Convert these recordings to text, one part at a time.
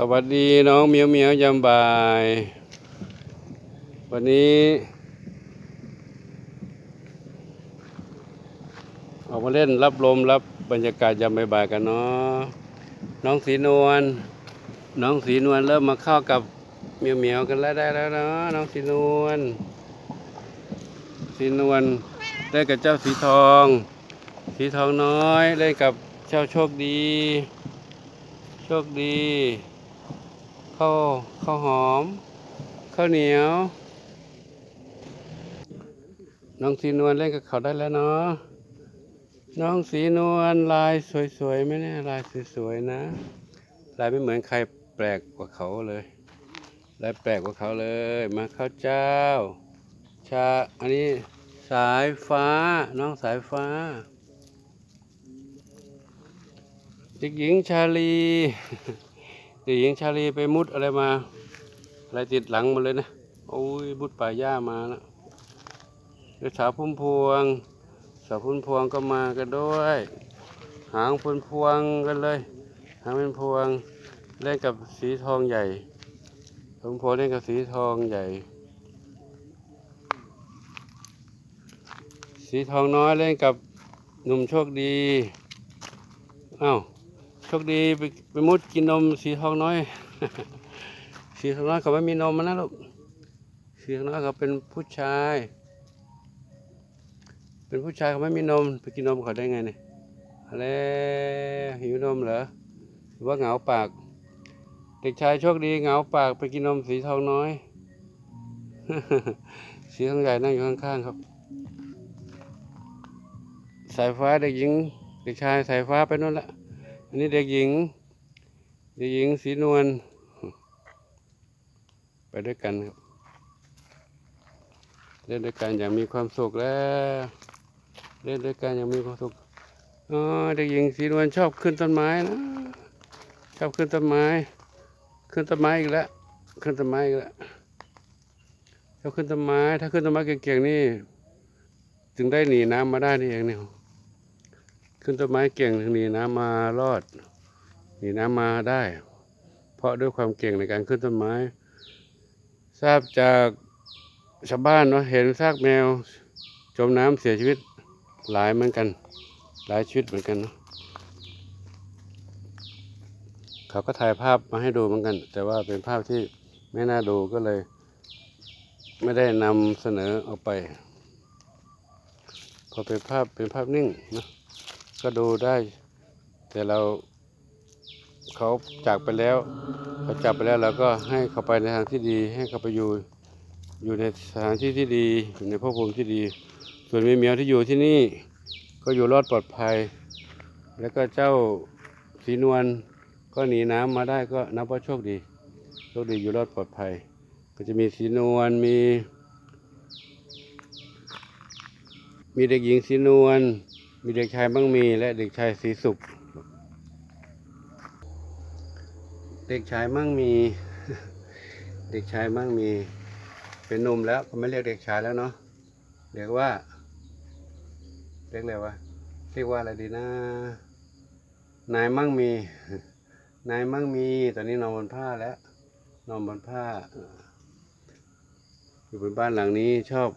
สวัสดีน้องเหมียวเหมียวยามบ่าย วันนี้ ออกมาเล่นรับลมรับบรรยากาศยามบ่ายๆกันเนาะน้องสีนวลน้องสีนวลเริ่มมาเข้ากับเหมียวเหมียวกันแล้วได้แล้วเนาะน้องสีนวลสีนวลเล่นกับเจ้าสีทอง สีทองน้อยเล่นกับเจ้าโชคดี โชคดี ข้าวข้าวหอม ข้าวเหนียว น้องสีนวลเล่นกับเขาได้แล้วเนาะน้องสีนวลลายสวยๆไหมเนี่ยลายสวยๆนะ ลายไม่เหมือนใครแปลกกว่าเขาเลยลายแปลกกว่าเขาเลยมาข้าวเจ้า ชาอันนี้สายฟ้าน้องสายฟ้าเด็กหญิงชาลี เด็กหญิงชาลีไปมุดอะไรมา อะไรติดหลังมาเลยนะโอ้ยมุดป่าหญ้ามานะเด็กสาวพุ่มพวง สาวพุ่มพวงก็มากันด้วย หางพุ่มพวงกันเลย หางเป็นพวงเล่นกับสีทองใหญ่พุ่มพวงเล่นกับสีทองใหญ่ สีทองน้อยเล่นกับหนุ่มโชคดี อ้าว โชคดีไปไปมุดกินนมสีทองน้อย สีทองน้อยเขาไม่มีนมนะลูกสีทองน้อยเขาเป็นผู้ชาย เป็นผู้ชายเขาไม่มีนม ไปกินนมเขาได้ไงเนี่ยอะไรหิวนมเหรอหรือว่าเหงาปาก เด็กชายโชคดีเหงาปากไปกินนมสีทองน้อย สีทองใหญ่นั่งอยู่ข้างๆครับ สายฟ้าเด็กหญิง เด็กชายสายฟ้าไปนู่นละ อันนี้เด็กหญิง เด็กหญิงสีนวล ไปด้วยกันครับเล่นด้วยกันอย่างมีความสุขแล้ว เล่นด้วยกันอย่างมีความสุขอ๋อเด็กหญิงสีนวลชอบขึ้นต้นไม้นะ ชอบขึ้นต้นไม้ ขึ้นต้นไม้อีกแล้ว ขึ้นต้นไม้อีกแล้วชอบขึ้นต้นไม้ ถ้าขึ้นต้นไม้เก่งๆนี่ ถึงได้หนีน้ำมาได้นี่เองเนี่ย ขึ้นต้นไม้เก่งถึงหนีน้ำมารอดหนีน้ำมาได้ เพราะด้วยความเก่งในการขึ้นต้นไม้ ทราบจากชาวบ้านเนาะเห็นซากแมว จมน้ำเสียชีวิตหลายเหมือนกัน หลายชีวิตเหมือนกันเนาะเขาก็ถ่ายภาพมาให้ดูเหมือนกัน แต่ว่าเป็นภาพที่ไม่น่าดูก็เลย ไม่ได้นำเสนอออกไป พอเป็นภาพเป็นภาพนิ่งเนาะ ก็ดูได้ แต่เราเขาจากไปแล้วเขาจากไปแล้วเราก็ให้เขาไปในทางที่ดี ให้เขาไปอยู่อยู่ในสถานที่ที่ดีอยู่ในภพภูมิที่ดี ส่วนมีเมียวที่อยู่ที่นี่ ก็อยู่รอดปลอดภัย แล้วก็เจ้าสีนวลก็หนีน้ำมาได้ก็นับว่าโชคดีโชคดีอยู่รอดปลอดภัย ก็จะมีสีนวลมี มีเด็กหญิงสีนวล มีเด็กชายบ้างมีและเด็กชายสีสุข เด็กชายมั่งมี เด็กชายมั่งมี เป็นหนุ่มแล้วก็ไม่เรียกเด็กชายแล้วเนาะ เรียกว่า เรียกอะไรวะ เรียกว่าอะไรดีนะ นายมั่งมี นายมั่งมี ตอนนี้นอนบนผ้าแล้ว นอนบนผ้า อยู่บนบ้านหลังนี้ชอบ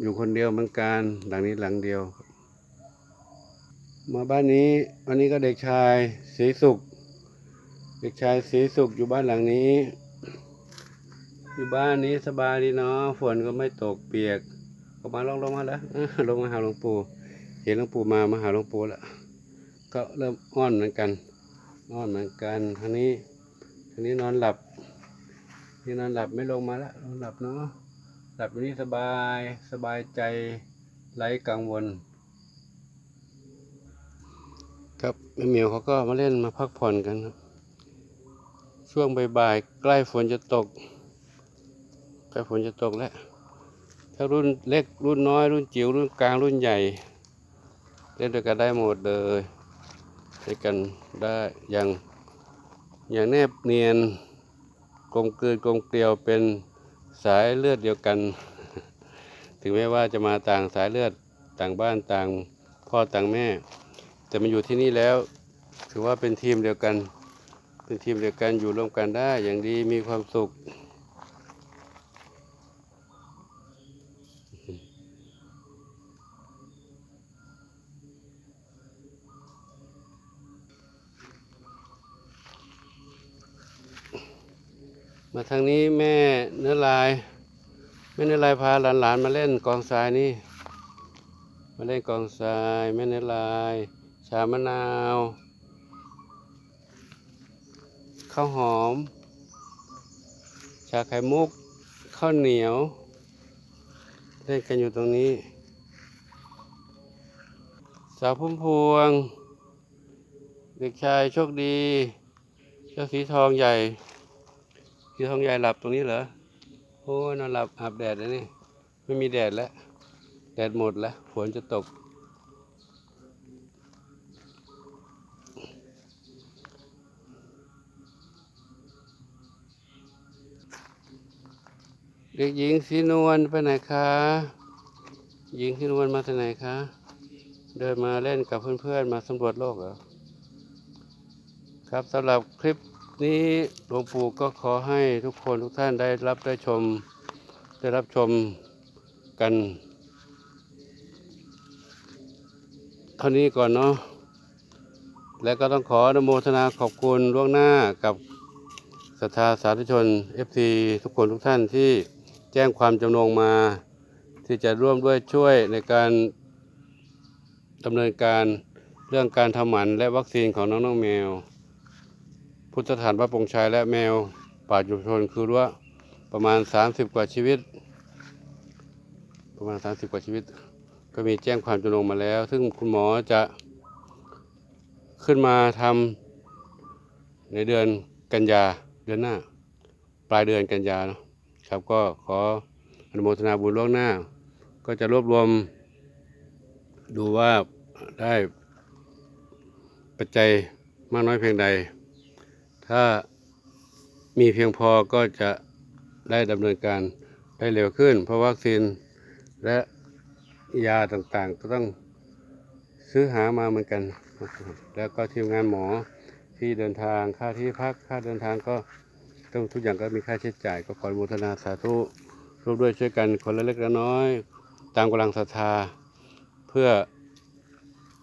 อยู่คนเดียวเหมือนกัน หลังนี้หลังเดียว มาบ้านนี้วันนี้ก็เด็กชายศรีสุข เด็กชายศรีสุขอยู่บ้านหลังนี้ อยู่บ้านนี้สบายดีเนาะฝนก็ไม่ตกเปียกออกมาลงลงมาแล้วลงมาหาหลวงปู่เห็นหลวงปู่มามาหาหลวงปู่แล้วก็เริ่มอ้อนเหมือนกันอ้อนเหมือนกันทางนี้ทางนี้นอนหลับนี่นอนหลับไม่ลงมาแล้วนอนหลับเนาะหลับอยู่นี่สบายสบายใจไร้กังวล ครับแม่ เหมียวเขาก็มาเล่นมาพักผ่อนกันครับช่วงบ่ายๆใกล้ฝนจะตกใกล้ฝนจะตกแล้วถ้ารุ่นเล็กรุ่นน้อย รุ่นจิ๋วรุ่นกลางรุ่นใหญ่ เล่นด้วยกันได้หมดเลยเล่นกันได้อย่างอย่างแนบเนียนกลมกลืนกลมเกลียวเป็นสายเลือดเดียวกัน ถึงแม้ว่าจะมาต่างสายเลือดต่างบ้านต่างพ่อต่างแม่ แต่มาอยู่ที่นี่แล้ว ถือว่าเป็นทีมเดียวกัน เป็นทีมเดียวกันอยู่ร่วมกันได้อย่างดีมีความสุข มาทางนี้แม่เนื้อลายแม่เนื้อลายพาหลานๆมาเล่นกองทรายนี่มาเล่นกองทรายแม่เนื้อลาย ชามะนาวข้าวหอม ชาไข่มุก ข้าวเหนียวเล่นกันอยู่ตรงนี้ สาวพุ่มพวง เด็กชายโชคดี เจ้าสีทองใหญ่ สีทองใหญ่หลับตรงนี้เหรอ โอ้นอนหลับอาบแดดแล้วนี่ ไม่มีแดดแล้ว แดดหมดแล้ว ฝนจะตก เด็กหญิงสีนวลไปไหนคะ หญิงสีนวลมาที่ไหนคะ เดินมาเล่นกับเพื่อนๆ มาสำรวจโลกเหรอ ครับสำหรับคลิปนี้หลวงปู่ก็ขอให้ทุกคนทุกท่านได้รับได้ชม ได้รับชมกัน เท่านี้ก่อนเนาะ และก็ต้องขออนุโมทนาขอบคุณล่วงหน้ากับศรัทธาสาธุชน FC ทุกคนทุกท่านที่ แจ้งความจำนงมา ที่จะร่วมด้วยช่วยในการดำเนินการเรื่องการทำหมันและวัคซีนของน้องๆแมว พุทธฐานพระปงชัยและแมว ป่าชุชนคือว่าประมาณ 30 กว่าชีวิต ประมาณ 30 กว่าชีวิต ก็มีแจ้งความจำนงมาแล้ว ซึ่งคุณหมอจะขึ้นมาทำในเดือนกันยาเดือนหน้า ปลายเดือนกันยาเนาะ ครับก็ขออนุโมทนาบุญล่วงหน้า ก็จะรวบรวม ดูว่าได้ปัจจัยมากน้อยเพียงใด ถ้ามีเพียงพอก็จะได้ดำเนินการได้เร็วขึ้น เพราะวัคซีนและยาต่างๆ ก็ต้องซื้อหามาเหมือนกัน แล้วก็ทีมงานหมอที่เดินทางค่าที่พักค่าเดินทางก็ ต้องทุกอย่างก็มีค่าใช้จ่ายก็ขออนุโมทนาสาธุร่วมด้วยช่วยกันคนละเล็กละน้อย ตามกำลังศรัทธา เพื่อ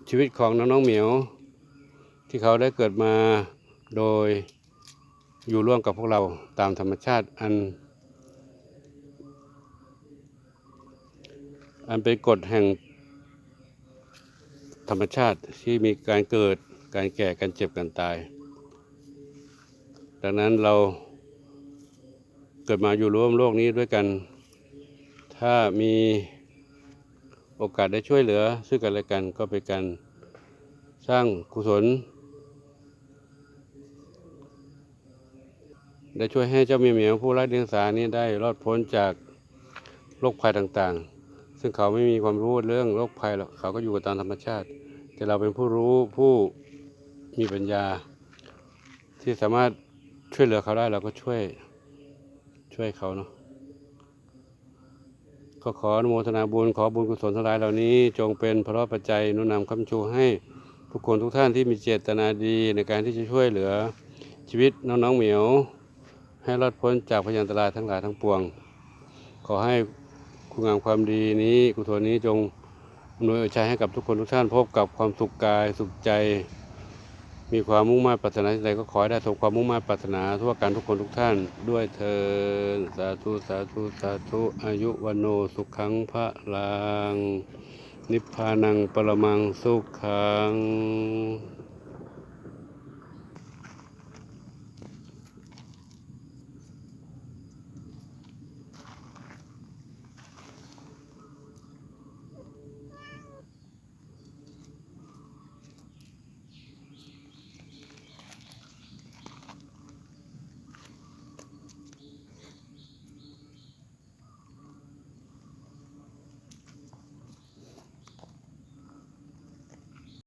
ชีวิตของน้องๆเหมียว ที่เขาได้เกิดมาโดยอยู่ร่วมกับพวกเราตามธรรมชาติอัน อันเป็นกฎแห่งธรรมชาติที่มีการเกิดการแก่การเจ็บการตาย ดังนั้นเรา เกิดมาอยู่ร่วมโลกนี้ด้วยกัน ถ้ามีโอกาสได้ช่วยเหลือ ซึ่งกันและกันก็เป็นการสร้างกุศล ได้ช่วยให้เจ้ามีเหมียวผู้ไร้เดียงสานี้ได้รอดพ้นจากโรคภัยต่างๆ ซึ่งเขาไม่มีความรู้เรื่องโรคภัยหรอกเขาก็อยู่กับตามธรรมชาติ แต่เราเป็นผู้รู้ผู้มีปัญญา ที่สามารถช่วยเหลือเขาได้เราก็ช่วย ช่วยเขาเนาะก็ขออนุโมทนาบุญขอบุญกุศลทั้งหลายเหล่านี้ จงเป็นพระปัจจัยนุนำคำชูให้ทุกคนทุกท่านที่มีเจตนาดีในการที่จะช่วยเหลือชีวิตน้องๆเหมียว ให้รอดพ้นจากพยันตรายทั้งหลายทั้งปวง ขอให้คุณงามความดีนี้กุศลนี้จงอำนวยอวยชัยให้กับทุกคนทุกท่านพบกับความสุขกายสุขใจ มีความมุ่งมั่นปรารถนาใดก็ขอให้ได้สมความมุ่งมั่นปรารถนาทั่วกันทุกคนทุกท่าน ด้วยเธอญสาธุสาธุสาธุอายุวันโนสุขังพระลังนิพพานังปรมังสุขัง